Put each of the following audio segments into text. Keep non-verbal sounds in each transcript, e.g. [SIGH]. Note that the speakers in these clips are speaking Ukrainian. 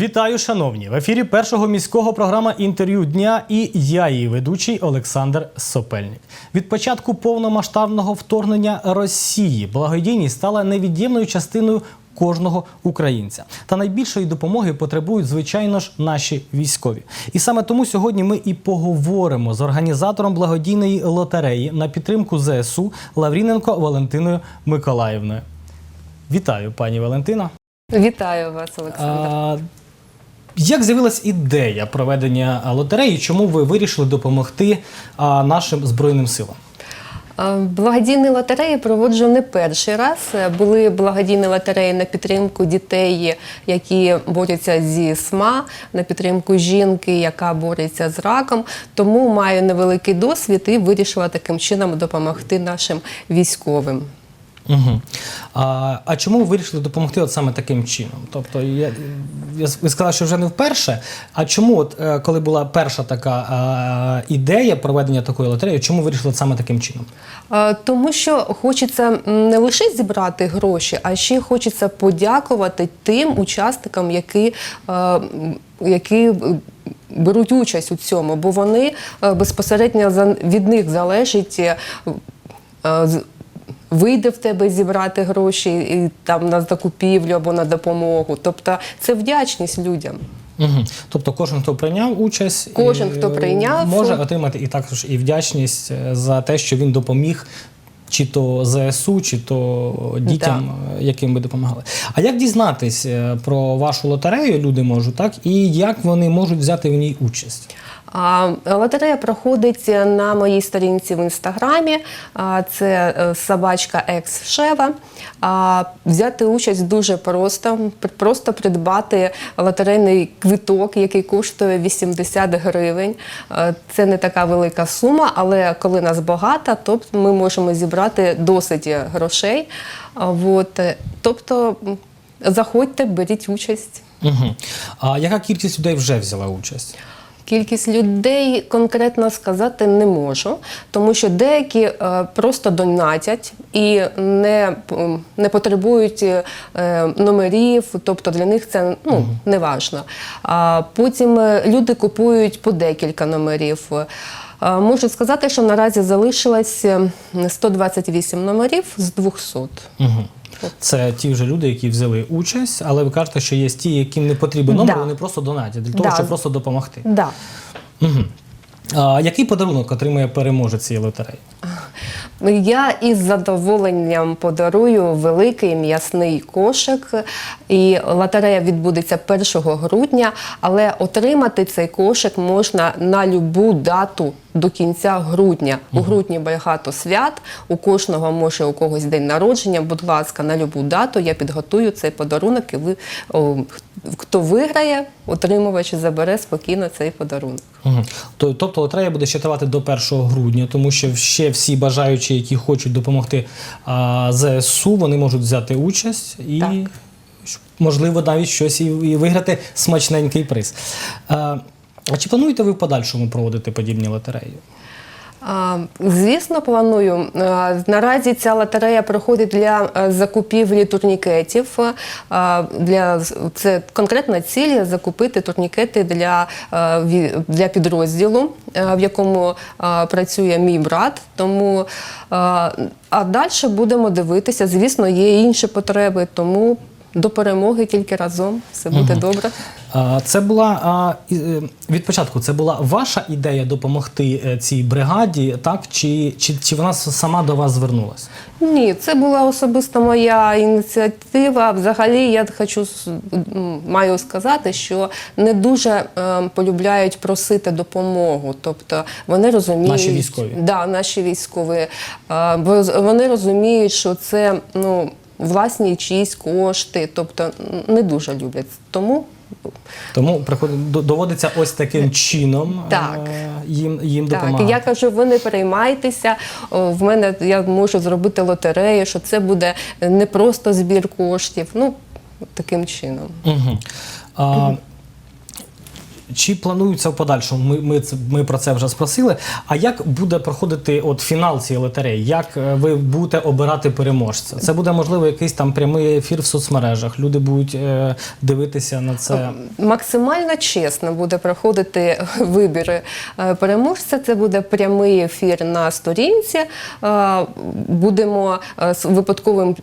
Вітаю, шановні! В ефірі першого міського програма інтерв'ю дня і я, її ведучий Олександр Сопельник. Від початку повномасштабного вторгнення Росії благодійність стала невід'ємною частиною кожного українця. Та найбільшої допомоги потребують, звичайно ж, наші військові. І саме тому сьогодні ми і поговоримо з організатором благодійної лотереї на підтримку ЗСУ Лавріненко Валентиною Миколаївною. Вітаю, пані Валентина. Вітаю вас, Олександр. А, як з'явилась ідея проведення лотереї? Чому ви вирішили допомогти а, нашим збройним силам? Благодійні лотереї проводжу не перший раз. Були благодійні лотереї на підтримку дітей, які борються зі СМА, на підтримку жінки, яка бореться з раком. Тому маю невеликий досвід і вирішила таким чином допомогти нашим військовим. Угу. А, а чому ви вирішили допомогти от саме таким чином? Тобто, я, я, ви сказали, що вже не вперше. А чому, от, е, коли була перша така а, ідея проведення такої лотереї, чому ви вирішили саме таким чином? А, Тому що хочеться не лише зібрати гроші, а ще хочеться подякувати тим учасникам, які, е, м, які е, беруть участь у цьому, бо вони е, безпосередньо від них залежить. Вийде в тебе зібрати гроші і там на закупівлю або на допомогу. Тобто це вдячність людям. Угу. Тобто кожен, хто прийняв участь, Кожен, і, хто е, прийняв. може отримати і також і вдячність е, за те, що він допоміг. Чи то ЗСУ, чи то дітям, е, яким ви допомагали. А як дізнатись про вашу лотерею люди можуть, так? І як вони можуть взяти в ній участь? Лотерея проходить на моїй сторінці в інстаграмі. Це е, собачка екс-шева. А, Взяти участь дуже просто. Просто придбати лотерейний квиток, який коштує 80 гривень. Це не така велика сума, але коли нас багато, то ми можемо зібрати досить грошей. А, Вот. е, Тобто заходьте, беріть участь. Угу. А яка кількість людей вже взяла участь? Кількість людей конкретно сказати не можу, тому що деякі е, просто донатять і не, не потребують е, номерів, тобто для них це ну, не важно. А потім е, люди купують по декілька номерів. Можу сказати, що наразі залишилось е, 128 номерів з 200. Угу. Це ті вже люди, які взяли участь, але ви кажете, що є ті, яким не потрібен номер, Да. вони просто донатять для того, Да. щоб просто допомогти. Да. Угу. А який подарунок отримує переможець цієї лотереї? Я із задоволенням подарую великий м'ясний кошик. І лотерея відбудеться 1 грудня, але отримати цей кошик можна на любу дату до кінця грудня. У грудні багато свят, у кожного може у когось день народження. Будь ласка, на любу дату я підготую цей подарунок, і ви о, хто виграє, отримувач забере спокійно цей подарунок. Угу. Тобто лотерея буде ще тривати до 1 грудня, тому що ще всі бажаючі, які хочуть допомогти а, ЗСУ, вони можуть взяти участь і, Так. можливо, навіть щось і, і виграти смачненький приз. А, чи плануєте ви в подальшому проводити подібні лотереї? Звісно, планую. Наразі ця лотерея проходить для е, закупівлі турнікетів. Для це конкретна ціль закупити турнікети для, е, для підрозділу, е, в якому працює мій брат. Тому а далі будемо дивитися. Звісно, є інші потреби, тому до перемоги тільки разом все буде добре. Це була е, від початку. Це була ваша ідея допомогти е, цій бригаді, так чи, чи, чи вона сама до вас звернулася? Ні, це була особисто моя ініціатива. Взагалі, я хочу маю сказати, що не дуже е, полюбляють просити допомогу. Тобто вони розуміють Наші військові. Да, наші військові. Вони розуміють, що це ну. Власні чиїсь кошти, тобто не дуже люблять. Тому Тому доводиться ось таким чином Так. е, їм, їм допомагати. Так, я кажу, ви не переймайтеся. В мене я можу зробити лотерею, що це буде не просто збір коштів. Ну таким чином. Угу. А, Чи планується в подальшому? Ми, ми, ми про це вже спросили. А як буде проходити от фінал цієї лотереї? Як е, ви будете обирати переможця? Це буде можливо якийсь там прямий ефір в соцмережах. Люди будуть е, дивитися на це. Максимально чесно буде проходити [LAUGHS] вибір е, переможця. Це буде прямий ефір на сторінці. Е, Будемо з випадковим.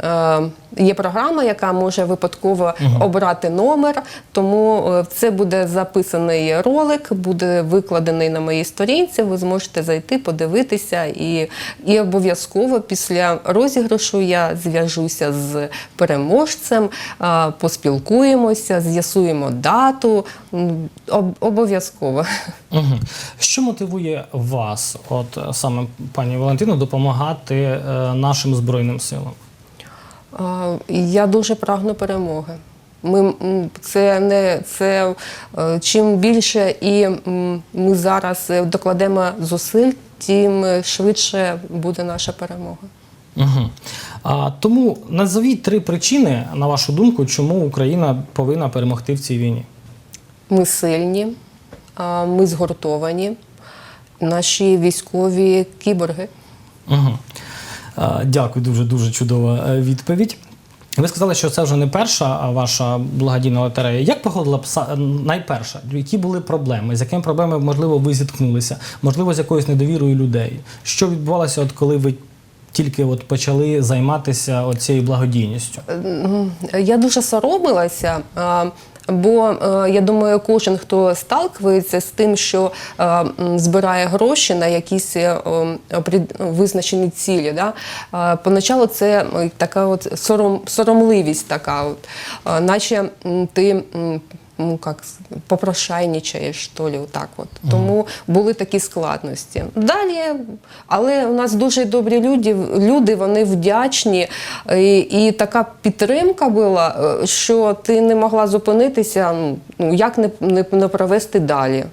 Е, Є програма, яка може випадково обрати номер, тому е, це буде записаний ролик, буде викладений на моїй сторінці. Ви зможете зайти, подивитися, і, і обов'язково після розіграшу я зв'яжуся з переможцем, е, поспілкуємося, з'ясуємо дату. Об- Обов'язково. Угу. Що мотивує вас, от саме пані Валентино, допомагати нашим збройним силам? Я дуже прагну перемоги. Ми це не це е, чим більше і ми зараз е, докладемо зусиль, тим швидше буде наша перемога. Угу. А, тому назовіть три причини, на вашу думку, чому Україна повинна перемогти в цій війні. Ми сильні, ми згуртовані. Наші військові кіборги. Угу. А, дякую, дуже дуже чудова е, відповідь. Ви сказали, що це вже не перша ваша благодійна лотерея. Як проходила пса- найперша? Які були проблеми? З якими проблемами, можливо, ви зіткнулися? Можливо, з якоюсь недовірою людей? Що відбувалося, от коли ви тільки от почали займатися цією благодійністю? Я дуже соромилася. Бо е, я думаю, кожен, хто сталкується з тим, що е, збирає гроші на якісь е, визначені цілі, да? поначалу це така от сором, соромливість, така, от, наче ти. Ну, як попрошайнічає, що ли, отак от. Тому були такі складності. Далі, але у нас дуже добрі люди, люди вони вдячні. І, і така підтримка була, е, що ти не могла зупинитися, ну як не, не, не провести далі.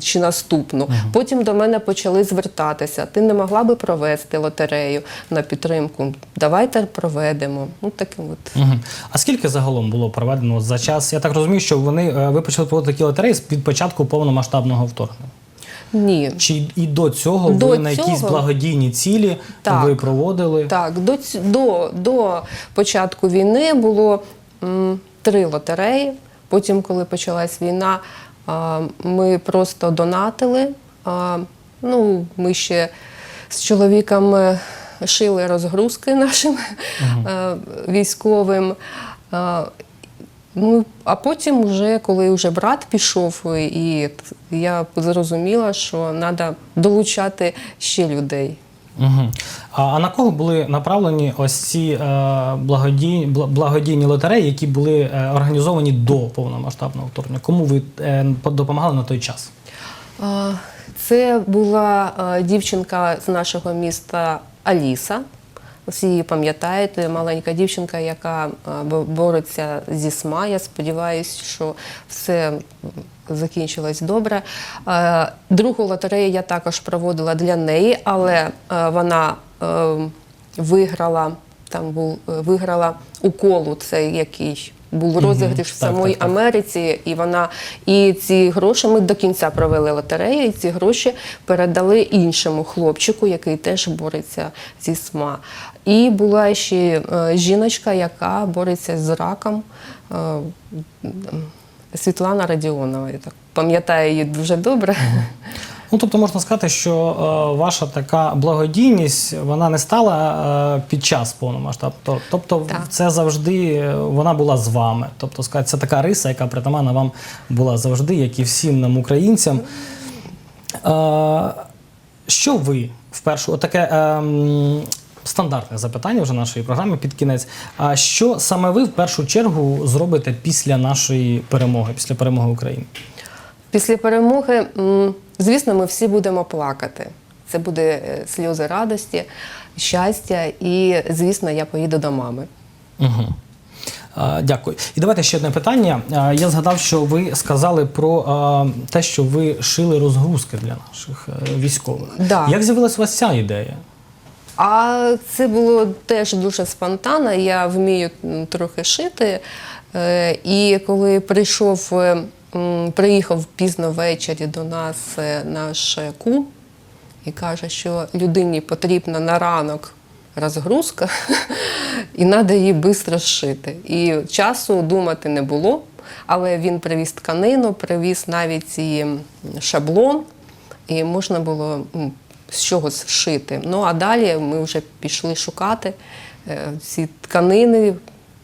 Чи наступну. Потім до мене почали звертатися. Ти не могла би провести лотерею на підтримку. Давайте проведемо. Ну таким от. Угу. А скільки загалом було проведено за час? Я так розумію, що вони е, ви почали проводити такі лотереї з від початку повномасштабного вторгнення. Ні. Чи і до цього До ви на якісь благодійні цілі Так. ви проводили? Так, до, до, до початку війни було м, три лотереї. Потім, коли почалась війна, ми просто донатили. Ну, ми ще з чоловіком шили розгрузки нашим е, військовим. Ну, а потім, вже, коли вже брат пішов, і я зрозуміла, що треба долучати ще людей. Угу. А, на кого були направлені ось ці е, благодійні, благодійні лотереї, які були е, організовані до повномасштабного вторгнення? Кому ви е, допомагали на той час? Це була дівчинка з нашого міста Аліса. Всі її пам'ятають, маленька дівчинка, яка бореться зі СМА. Я сподіваюся, що все закінчилось добре. Другу лотерею я також проводила для неї, але вона е, виграла там був е, виграла уколу. Це який був розіграш в Так, самої так, так. Америці, і вона і ці гроші ми до кінця провели лотерею, і ці гроші передали іншому хлопчику, який теж бореться зі СМА. І була ще е, жіночка, яка бореться з раком. Е, Світлана Радіонова, я так пам'ятаю її дуже добре. Ну, тобто можна сказати, що е, ваша така благодійність вона не стала е, під час повномасштабного. Тобто, Так. це завжди е, вона була з вами. Тобто, сказати, це така риса, яка притаманна вам була завжди, як і всім нам, українцям. Е, що ви вперше, отаке ем, стандартне запитання вже нашої програми під кінець. А що саме ви в першу чергу зробите після нашої перемоги, після перемоги України? Після перемоги, звісно, ми всі будемо плакати. Це буде е, сльози радості, щастя, і, звісно, я поїду до мами. Угу. Дякую. І давайте ще одне питання. Я згадав, що ви сказали про те, що ви шили розгрузки для наших е, військових. Да. Як з'явилась у вас ця ідея? А це було теж дуже спонтанно. Я вмію трохи шити. Е, І коли прийшов е, приїхав пізно ввечері до нас е, наш кум і каже, що людині потрібна на ранок розгрузка, [LAUGHS] і треба її швидко зшити. І часу думати не було, але він привіз тканину, привіз навіть і шаблон, і можна було з чогось зшити. Ну а далі ми вже пішли шукати е, ці тканини,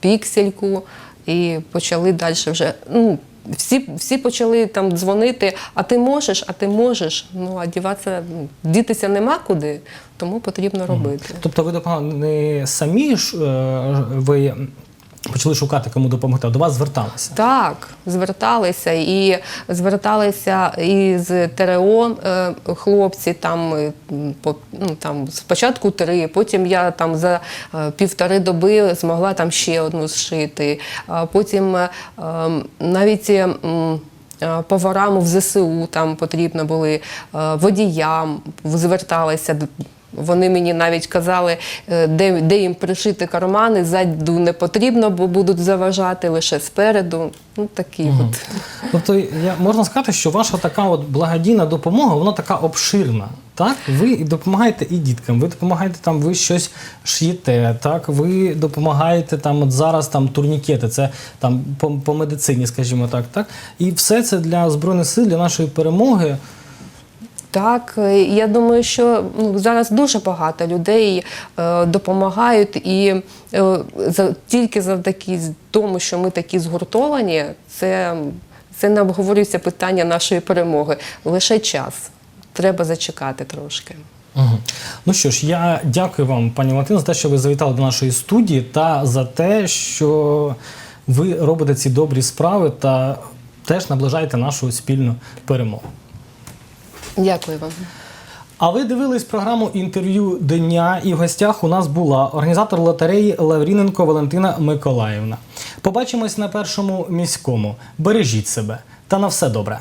піксельку, і почали далі вже. Ну, всі, всі почали там дзвонити, а ти можеш, а ти можеш. Ну, а діватися, дітися нема куди, тому потрібно робити. Тобто ви не самі ж е, ви почали шукати, кому допомогти, до вас зверталися. Так, зверталися і зверталися із ТРО е, хлопці. Там е, по ну там спочатку три, потім я там за е, півтори доби змогла там ще одну зшити. Потім ем, навіть. е, м, е, Поварам в ЗСУ там потрібно були водіям, зверталися. Вони мені навіть казали, е, де, де їм пришити кармани, ззаду не потрібно, бо будуть заважати лише спереду. Ну такі от. Тобто, я, можна сказати, що ваша така от благодійна допомога, вона така обширна. Так, ви допомагаєте і діткам, ви допомагаєте там, ви щось шиєте, так, ви допомагаєте там от зараз там турнікети, це там по, по медицині, скажімо так, так. І все це для збройних сил, для нашої перемоги. Так, е, я думаю, що ну, зараз дуже багато людей е, допомагають, і е, за, тільки завдяки тому, що ми такі згуртовані, це, це не обговорюється питання нашої перемоги. Лише час. Треба зачекати трошки. Угу. Ну що ж, я дякую вам, пані Валентина, за те, що ви завітали до нашої студії, та за те, що ви робите ці добрі справи та теж наближаєте нашу спільну перемогу. Дякую вам. А ви дивились програму інтерв'ю дня, і в гостях у нас була організатор лотереї Лавріненко Валентина Миколаївна. Побачимось на першому міському. Бережіть себе та на все добре.